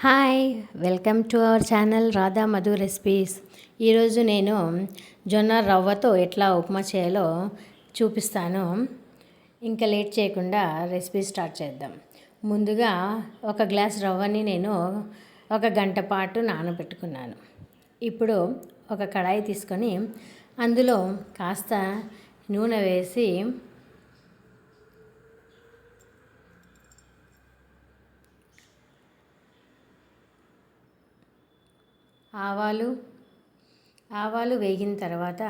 Hi welcome to our channel Radha Madhu recipes. ఈరోజు నేను జొన్న రవ్వతో ఎట్లా ఉప్మా చేయాలో చూపిస్తాను. ఇంకా లేట్ చేయకుండా రెసిపీ స్టార్ట్ చేద్దాం. ముందుగా ఒక గ్లాస్ రవ్వని నేను ఒక గంట పాటు నానబెట్టుకున్నాను. ఇప్పుడు ఒక కడాయి తీసుకొని అందులో కాస్త నూనె వేసి ఆవాలు ఆవాలు వేగిన తర్వాత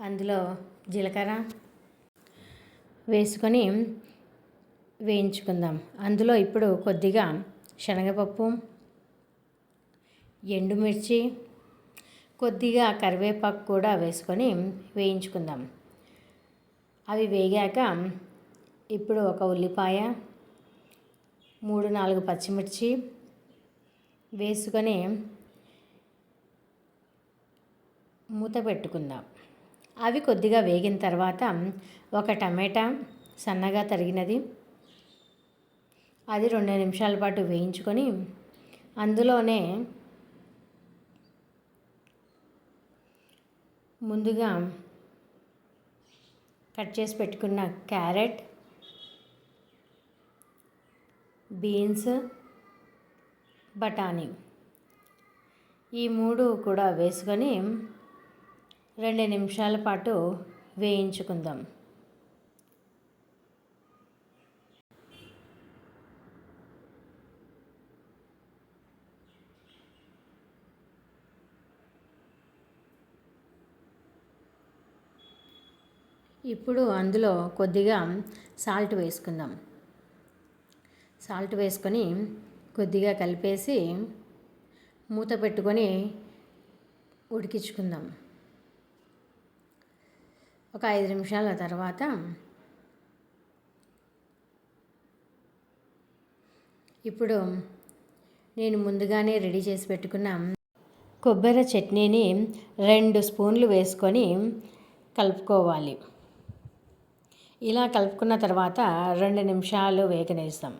అందులో జీలకర్ర వేసుకొని వేయించుకుందాం. అందులో ఇప్పుడు కొద్దిగా శనగపప్పు ఎండుమిర్చి కొద్దిగా కరివేపాకు కూడా వేసుకొని వేయించుకుందాం. అవి వేగాక ఇప్పుడు ఒక ఉల్లిపాయ మూడు నాలుగు పచ్చిమిర్చి వేసుకొని మూత పెట్టుకుందాం. అవి కొద్దిగా వేగిన తర్వాత ఒక టమాటా సన్నగా తరిగినది అది రెండు నిమిషాల పాటు వేయించుకొని అందులోనే ముందుగా కట్ చేసి పెట్టుకున్న క్యారెట్ బీన్స్ బఠానీ ఈ మూడు కూడా వేసుకొని రెండు నిమిషాల పాటు వేయించుకుందాం. ఇప్పుడు అందులో కొద్దిగా సాల్ట్ వేసుకుందాం. సాల్ట్ వేసుకొని కొద్దిగా కలిపేసి మూత పెట్టుకొని ఉడికించుకుందాం. ఒక ఐదు నిమిషాల తర్వాత ఇప్పుడు నేను ముందుగానే రెడీ చేసి పెట్టుకున్న కొబ్బరి చట్నీని రెండు స్పూన్లు వేసుకొని కలుపుకోవాలి. ఇలా కలుపుకున్న తర్వాత రెండు నిమిషాలు వేగనేస్తాం.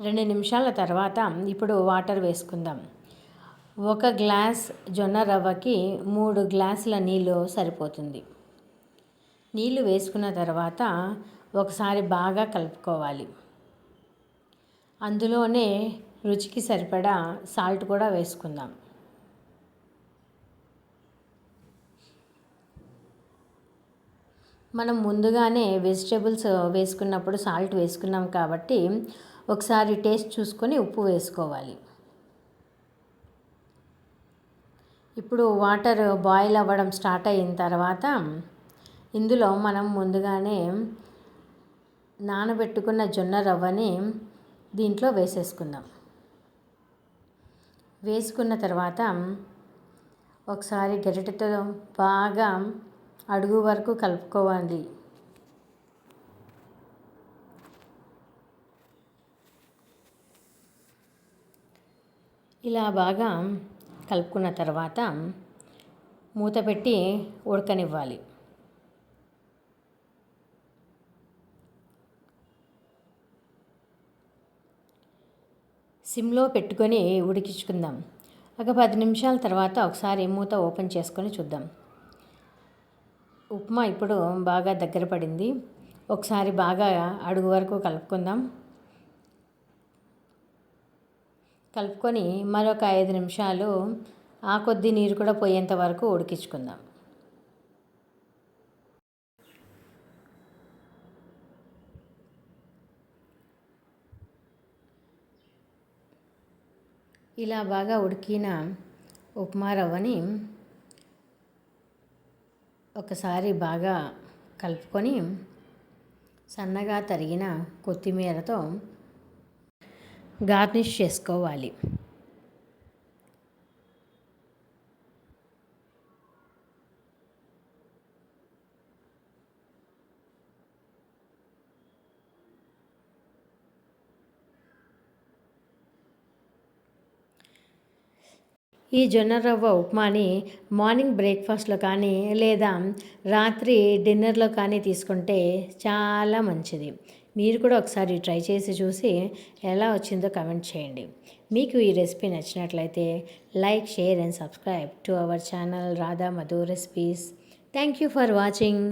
రెండు నిమిషాల తర్వాత ఇప్పుడు వాటర్ వేసుకుందాం. ఒక గ్లాస్ జొన్న రవ్వకి మూడు గ్లాసుల నీళ్ళు సరిపోతుంది. నీళ్ళు వేసుకున్న తర్వాత ఒకసారి బాగా కలుపుకోవాలి. అందులోనే రుచికి సరిపడా సాల్ట్ కూడా వేసుకుందాం. మనం ముందుగానే వెజిటేబుల్స్ వేసుకున్నప్పుడు సాల్ట్ వేసుకున్నాం కాబట్టి ఒకసారి టేస్ట్ చూసుకొని ఉప్పు వేసుకోవాలి. ఇప్పుడు వాటర్ బాయిల్ అవ్వడం స్టార్ట్ అయిన తర్వాత ఇందులో మనం ముందుగానే నానబెట్టుకున్న జొన్న రవ్వని దీంట్లో వేసేసుకుందాం. వేసుకున్న తర్వాత ఒకసారి గరిటెతో బాగా అడుగు వరకు కలుపుకోవాలి. ఇలా బాగా కలుపుకున్న తర్వాత మూత పెట్టి ఉడకనివ్వాలి. సిమ్లో పెట్టుకొని ఉడికించుకుందాం. ఒక పది నిమిషాల తర్వాత ఒకసారి మూత ఓపెన్ చేసుకొని చూద్దాం. ఉప్మా ఇప్పుడు బాగా దగ్గర పడింది. ఒకసారి బాగా అడుగు వరకు కలుపుకుందాం. కలుపుకొని మరొక ఐదు నిమిషాలు ఆ కొద్ది నీరు కూడా పోయేంత వరకు ఉడికించుకుందాం. ఇలా బాగా ఉడికిన ఉప్మా రవ్వని ఒకసారి బాగా కలుపుకొని సన్నగా తరిగిన కొత్తిమీరతో గార్నిష్ చేసుకోవాలి. ఈ జొన్న రవ్వ ఉప్మాని మార్నింగ్ బ్రేక్ఫాస్ట్లో కానీ లేదా రాత్రి డిన్నర్లో కానీ తీసుకుంటే చాలా మంచిది. మీరు కూడా ఒకసారి ట్రై చేసి చూసి ఎలా వచ్చిందో కమెంట్ చేయండి. మీకు ఈ రెసిపీ నచ్చినట్లయితే like share and subscribe to our channel Radha Madhu recipes. Thank you for watching.